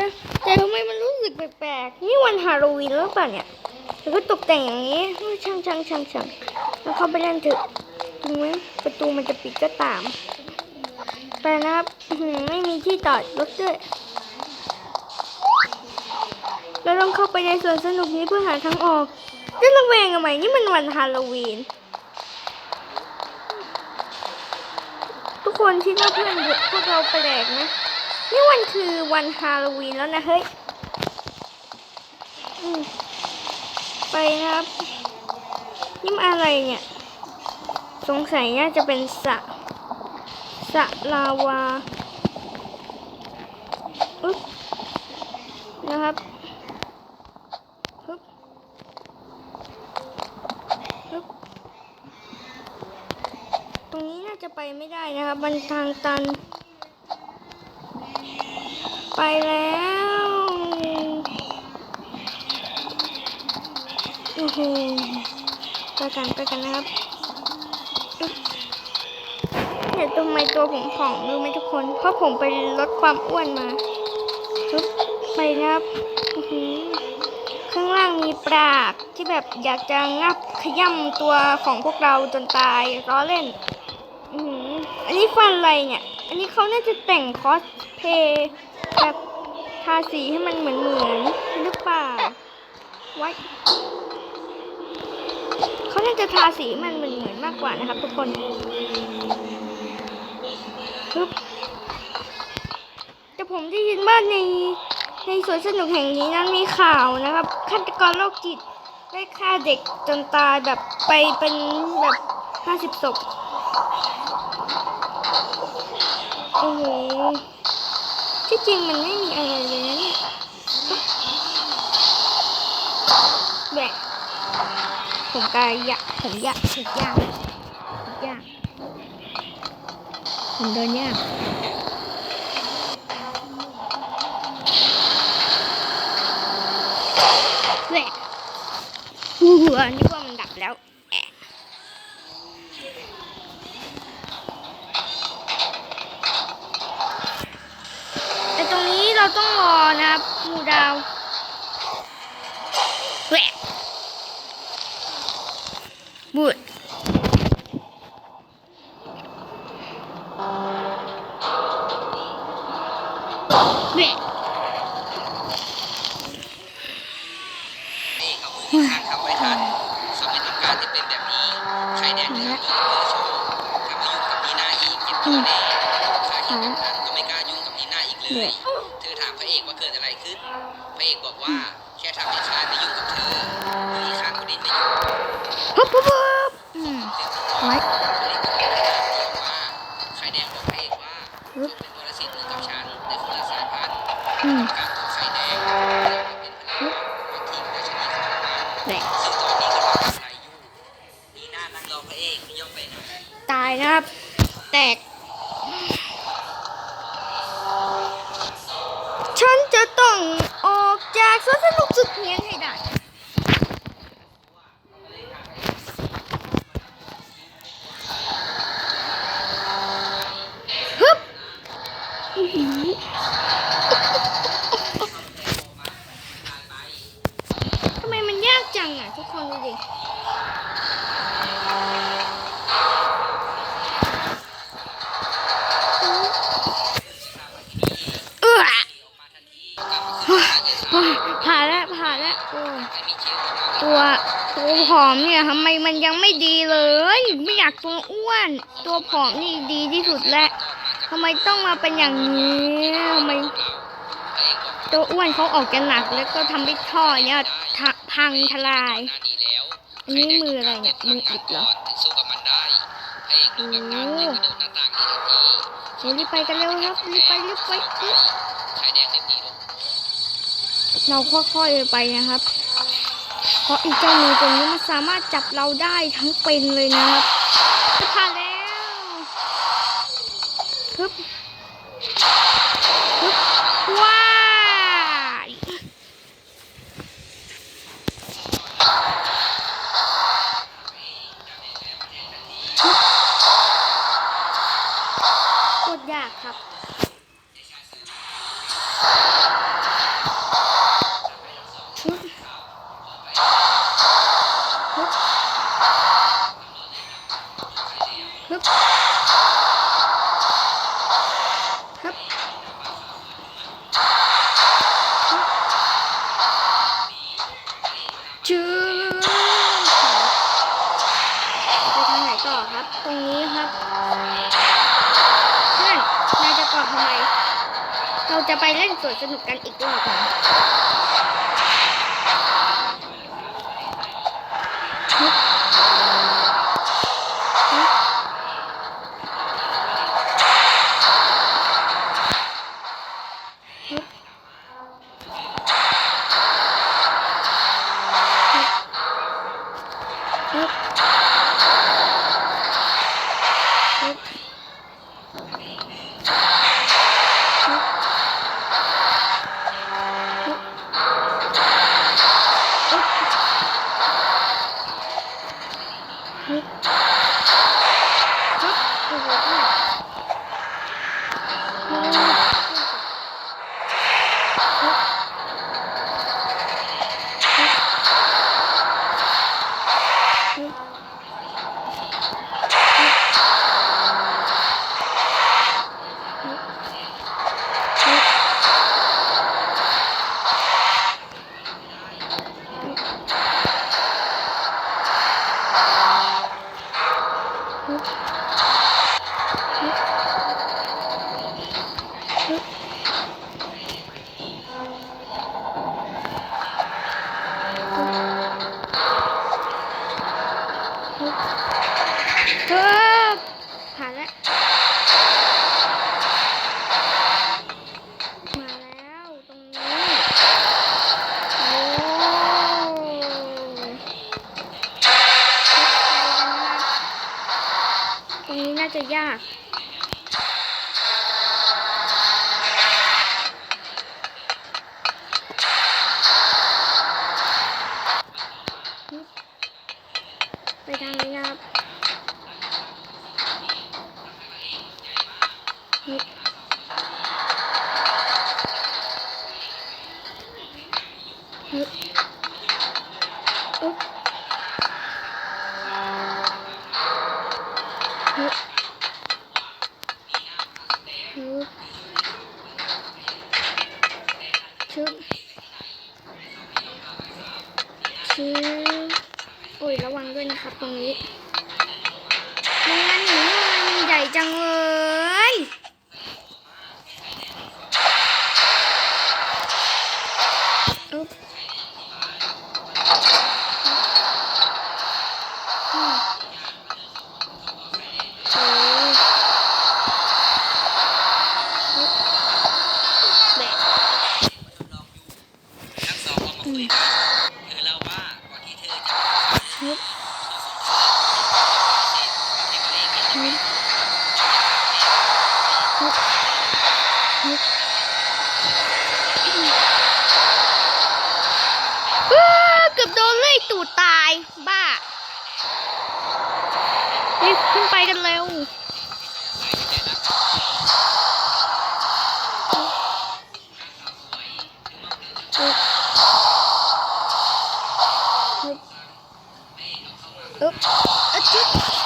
นะแต่ทำไมมันรู้สึกแปลกๆ นี่วันฮาโลวีนหรือเปล่าเนี่ยแล้วก็ตกแต่งอย่างนี้ช่างช่างช่างช่างแล้วเข้าไปเล่นเถอะถึงแม้ประตูมันจะปิดก็ตามไปนะครับไม่มีที่จอดรถด้วย เราต้องเข้าไปในสวนสนุกนี้เพื่อหาทางออกจะระแวงทำไมนี่มันวันฮาโลวีน ทุกคนคิดว่าเพื่อนพวกเราแปลกนะ นี่วันคือวันฮาโลวีนแล้วนะเฮ้ยไปนะครับนี่มันอะไรเนี่ย สงสัยน่าจะเป็นสะสะลาวาอึ๊บนะครับฮึบฮึบตรงนี้น่าจะไปไม่ได้นะครับมันทางตัน ไปแล้ว โอ้โหไปกันไปกันนะครับเนี่ยทำไมตัวผมผอมรู้ไหมทุกคน เพราะผมไปลดความอ้วนมาปึ๊บไปนะครับอื้อหือข้างล่างมีปลากที่แบบอยากจะงับขย่ำตัวของพวกเราจนตายล้อเล่นอือหืออันนี้ฟันอะไรเนี่ย อันนี้เขาน่าจะแต่งคอสเพย์ แบบทาสีให้มันเหมือนเหมือนหรือเปล่าไว้เขาน่าจะทาสีมันเหมือนเหมือนมากกว่านะครับ ทุกคนปึ๊บแต่ผมได้ยินว่าในในสวนสนุกแห่งนี้นั้นมีข่าวนะครับฆาตกรโรคจิตได้ฆ่าเด็กจนตายแบบไปเป็นแบบห้าสิบศพโอ้โห ที่จริงมันไม่มีอะไรเลยนะเนี่ยแหวะผมกายยากผมยากถูกยากถูกยากผมเดินยากแหวะหัวนึกว่ามันดับแล้ว เราต้องรอนะครับหมูดาวแหวะบูดแหวะนี่เขาคือสร้างทำไว้ทันเขาไม่ต้องการที่เป็นแบบนี้ชายแดนเหนือเมืองเบอร์โชว์ถ้ามายุ่งกับนีน่าอีกเจ็บตัวแน่ข้าเห็นแบบนั้นก็ไม่กล้ายุ่งกับนีน่าอีกเลยเธอถามพระเอกว่าเกิดอะไรขึ้น พระเอกบอกว่าแค่ทำให้ชายไม่ยุ่งกับเธอที่ข้างคนนี้ไม่ยุ่งฮึบฮึบฮึบอืมไว้ เนี่ยทำไมมันยังไม่ดีเลย ไม่อยากตัวอ้วน ตัวผอมนี่ดีที่สุดแล้วทำไมต้องมาเป็นอย่างนี้ทำไมตัวอ้วนเขาออกจะหนักแล้วก็ทำให้ท่อเนี่ยพังทลายอันนี้มืออะไรเนี่ยมืออิดเหรอถึงสู้กับมันได้พระเอกดูแบบนั้นเลยกระโดดหน้าต่างหนีทันทีโอ้รีบไปกันเร็วครับรีบไปรีบไปรียแดงเด็กดีลงเราค่อยๆไปนะครับ เพราะอีเจ้ามือตัวนี้มันสามารถจับเราได้ทั้งเป็นเลยนะครับจะผ่านแล้วฮึบฮึบว้ายฮึบโคตรยากครับ ตรงนี้ครับเพื่อนนายจะกอดทำไม เราจะไปเล่นสวนสนุกกันอีกรอบ Oh. เฮ้อผ่านแล้ว มาแล้วตรงนี้ โอ้ตรงนี้น่าจะยาก ชึบชึบโอ้ยระวังด้วยนะครับตรงนี้โรงงานหนูมันใหญ่จังเลยอึ๊บ อืมโอ้แบะ ทั้งสองก็มาคุยกันเธอเล่าว่าก่อนที่เธอจะ ฮึบ ที่ตัวเองเห็น ฮึบฮึบฮึบอ้าเกือบ โดนเลื่อยตูดตาย บ้ารีบขึ้นไปกันเร็วอึ๊บอึ๊บ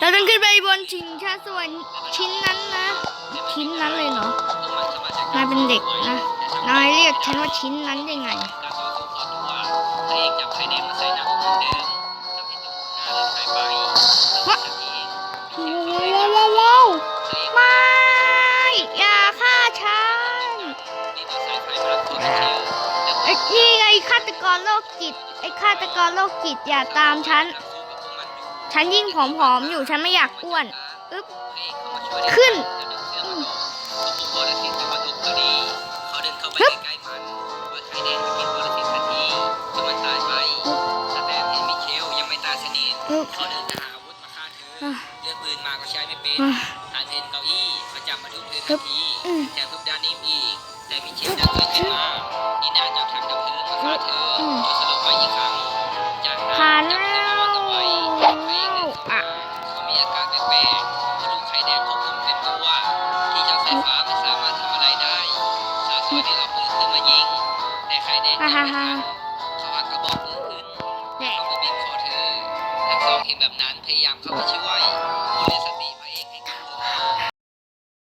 เราต้องขึ้นไปบนชิงชาส่วนชิ้นนั้นนะ ชิ้นนั้นเลยเนาะนายเป็นเด็กนะนายเรียกฉันว่าชิ้นนั้นยังไงว้าวว้าวว้าวไม่อย่าฆ่าฉันนี่ไงฆาตกรโรคจิตไอ้ฆาตกรโรคจิตอย่าตามฉัน ฉันยิ่งผอมๆอยู่ฉันไม่อยากอ้วนอึ๊บขึ้นฮึบเขาเดินไปหาอาวุธมาฆ่าเธอเลือกปืนมาก็ใช้ไม่เป็นทางเทนเก้าอี้ประจำมาทุบเธอทันทีแถมทุบด้านนี้อีกแต่มิเชลดัน